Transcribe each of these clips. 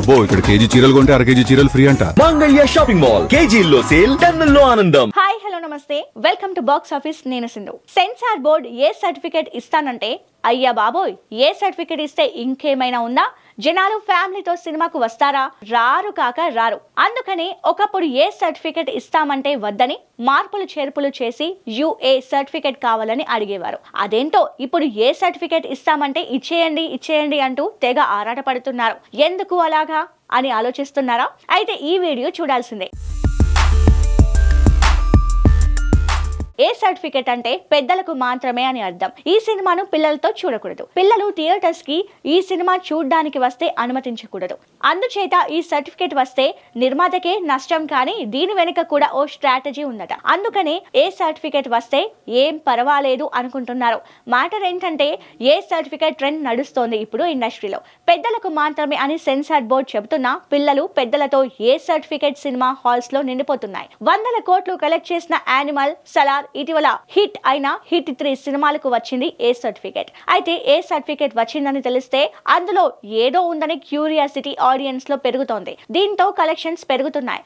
అబ్బో ఇక్కడ కేజీ చీరలు కొంటే అర కేజీ చీరలు ఫ్రీ అంట. Mangalya shopping mall. కేజీల్లో సేల్ టన్నుల్లో ఆనందం. హాయ్ హలో నమస్తే. Welcome to box office. నేను Sindhu. Censor board A certificate ఇస్తానంటే అయ్యా బాబోయ్ ఏ సర్టిఫికేట్ ఇస్తే ఇంకేమైనా ఉందా? జనాలు ఫ్యామిలీతో సినిమాకు వస్తారా? రారు కాక రారు. అందుకని ఒకప్పుడు ఏ సర్టిఫికేట్ ఇస్తామంటే వద్దని మార్పులు చేర్పులు చేసి యుఏ సర్టిఫికేట్ కావాలని అడిగేవారు. అదేంటో ఇప్పుడు ఏ సర్టిఫికేట్ ఇస్తామంటే ఇచ్చేయండి ఇచ్చేయండి అంటూ తెగ ఆరాటపడుతున్నారు. ఎందుకు అలాగా? అని ఆలోచిస్తున్నారా? అయితే ఈ వీడియో చూడాల్సిందే. ఏ సర్టిఫికేట్ అంటే పెద్దలకు మాత్రమే అని అర్థం. ఈ సినిమాను పిల్లలతో చూడకూడదు. పిల్లలు థియేటర్స్కి ఈ సినిమా చూడడానికి వస్తే అనుమతించకూడదు. అందుచేత ఈ సర్టిఫికేట్ వస్తే నిర్మాతకే నష్టం కానీ దీని వెనుక కూడా ఓ స్ట్రాటజీ ఉందట. అందుకనే ఏ సర్టిఫికేట్ వస్తే ఏం పర్వాలేదు అనుకుంటున్నారు. మ్యాటర్ ఏంటంటే ఏ సర్టిఫికెట్ ట్రెండ్ నడుస్తోంది ఇప్పుడు ఇండస్ట్రీలో. పెద్దలకు మాత్రమే అని సెన్సార్ బోర్డు చెబుతున్నా పిల్లలు పెద్దలతో ఏ సర్టిఫికేట్ సినిమా హాల్స్లో నిండిపోతున్నాయి. వందల కోట్లు కలెక్ట్ చేసిన యానిమల్ సలార్ ఇటీవల హిట్ అయిన హిట్ త్రీ సినిమాలకు వచ్చింది ఏ సర్టిఫికేట్ అయితే ఏ సర్టిఫికేట్ వచ్చిందని తెలిస్తే అందులో ఏదో ఉందని క్యూరియాసిటీ ఆడియన్స్లో పెరుగుతోంది. దీంతో కలెక్షన్స్ పెరుగుతున్నాయి.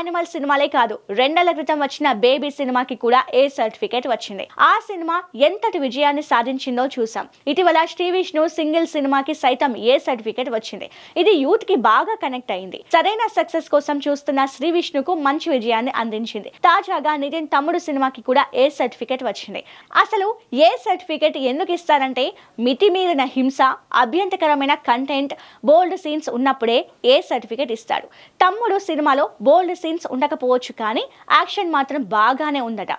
యానిమల్ సినిమాలే కాదు రెండేళ్ళ క్రితం వచ్చిన బేబీ సినిమాకి కూడా ఏ సర్టిఫికేట్ వచ్చింది? ఆ సినిమా ఎంతటి విజయాన్ని సాధించిందో చూసాం. ఇటీవల శ్రీ విష్ణు సింగిల్ సినిమాకి సైతం ఏ సర్టిఫికేట్ వచ్చింది? ఇది యూత్కి బాగా కనెక్ట్ అయింది. సరైన సక్సెస్ కోసం చూస్తున్న శ్రీ విష్ణుకు మంచి విజయాన్ని అందించింది. తాజాగా నితిన్ తమ్ముడు సినిమాకి కూడా ఏ సర్టిఫికేట్ వచ్చింది? అసలు ఏ సర్టిఫికేట్ ఎందుకు ఇస్తారంటే మితిమీరిన హింస అభ్యంతకరమైన కంటెంట్ బోల్డ్ సీన్స్ ఉన్నప్పుడే ఏ సర్టిఫికేట్ ఇస్తాడు? తమ్ముడు సినిమాలో బోల్డ్ సీన్స్ ఉండకపోవచ్చు కానీ యాక్షన్ మాత్రం బాగానే ఉందట.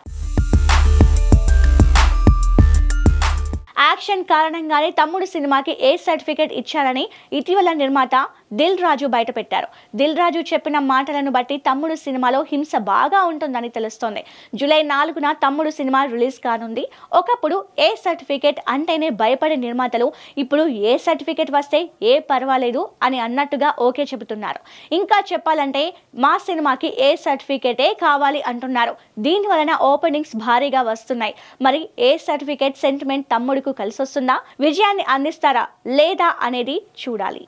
యాక్షన్ కారణంగానే తమ్ముడు సినిమాకి ఏ సర్టిఫికేట్ ఇచ్చారని ఇటీవల నిర్మాత దిల్ రాజు బయటపెట్టారు. దిల్ రాజు చెప్పిన మాటలను బట్టి తమ్ముడు సినిమాలో హింస బాగా ఉంటుందని తెలుస్తోంది. జూలై నాలుగున తమ్ముడు సినిమా రిలీజ్ కానుంది. ఒకప్పుడు ఏ సర్టిఫికేట్ అంటేనే భయపడే నిర్మాతలు ఇప్పుడు ఏ సర్టిఫికేట్ వస్తే ఏ పర్వాలేదు అని అన్నట్టుగా ఓకే చెబుతున్నారు. ఇంకా చెప్పాలంటే మా సినిమాకి ఏ సర్టిఫికేటే కావాలి అంటున్నారు. దీని వలన ఓపెనింగ్స్ భారీగా వస్తున్నాయి. మరి ఏ సర్టిఫికేట్ సెంటిమెంట్ తమ్ముడుకు కలిసొస్తుందా? విజయాన్ని అందిస్తారా లేదా అనేది చూడాలి.